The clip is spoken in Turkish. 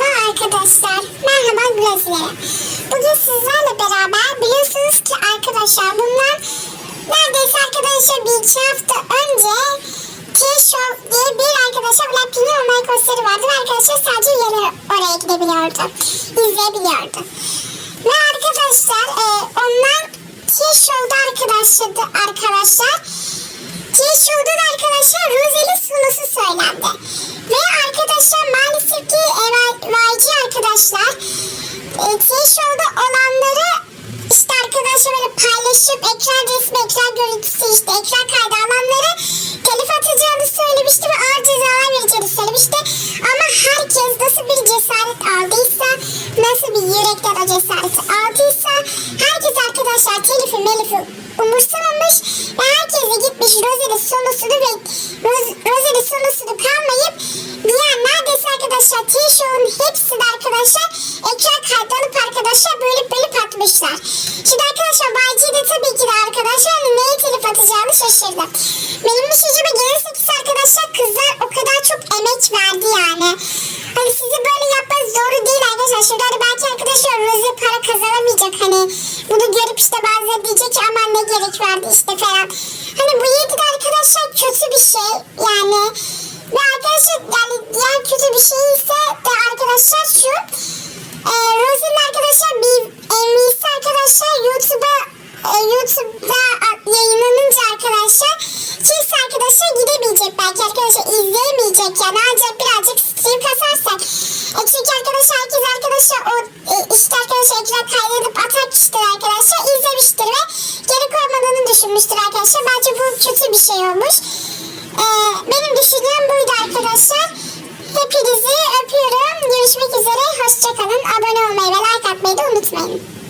arkadaşlar. Merhaba Brezilya. Bugün sizlerle beraber biliyorsunuz ki arkadaşlar bunlar neredeyse arkadaşlar bir iki hafta önce T-Show diye bir arkadaşlar Blackpink'in online konseri vardı ve arkadaşlar sadece üyeler oraya gidebiliyordu. izleyebiliyordu. Ve arkadaşlar e, onlar T-Show'da arkadaşlar, arkadaşlar T-Show'da da arkadaşlar Rosel'in sunusu söylendi. Ve arkadaşlar e, T-Show'da olanları işte arkadaşlar böyle paylaşıp ekran resmi, ekran görüntüsü işte ekran kaydı alanları telif atacağını söylemişti ve ağır cezalar vereceğini söylemişti. Ama herkes nasıl bir cesaret aldıysa, nasıl bir yürekten o cesareti aldıysa herkes arkadaşlar telifi melifi umursamamış ve herkes de gitmiş Rose'nin sonusunu ve Rose- Rose'nin sonusunu kalmayıp diğer neredeyse arkadaşlar T-Show'un hepsini arkadaşlar ekran kaydı alıp arkadaşlar bölüp bölüp atmışlar. Şimdi arkadaşlar YG de tabii ki de arkadaşlar hani neye telif atacağını şaşırdı. Benim gelirsek ise arkadaşlar kızlar o kadar çok emek verdi yani. Hani sizi böyle yapmak doğru değil arkadaşlar. Şimdi hani belki arkadaşlar Rose para kazanamayacak hani. Bunu görüp işte bazıları diyecek ki aman ne gerek vardı işte falan. Hani bu yedi de arkadaşlar kötü bir şey yani. Ve arkadaşlar yani diğer kötü bir şey ise de arkadaşlar şu. E, Rose'nin arkadaşlar bir MV'si arkadaşlar YouTube'a e, YouTube'da yayınlanınca arkadaşlar kimse arkadaşlar gidemeyecek belki arkadaşlar yani ancak birazcık stream kasarsak. E çünkü arkadaşlar herkes arkadaşlar o e, işte arkadaşlar ekran kaydedip kişiler arkadaşlar izlemiştir ve geri koymadığını düşünmüştür arkadaşlar. Bence bu kötü bir şey olmuş. E, benim düşüncem buydu arkadaşlar. Hepinizi öpüyorum. Görüşmek üzere. Hoşçakalın. Abone olmayı ve like atmayı da unutmayın.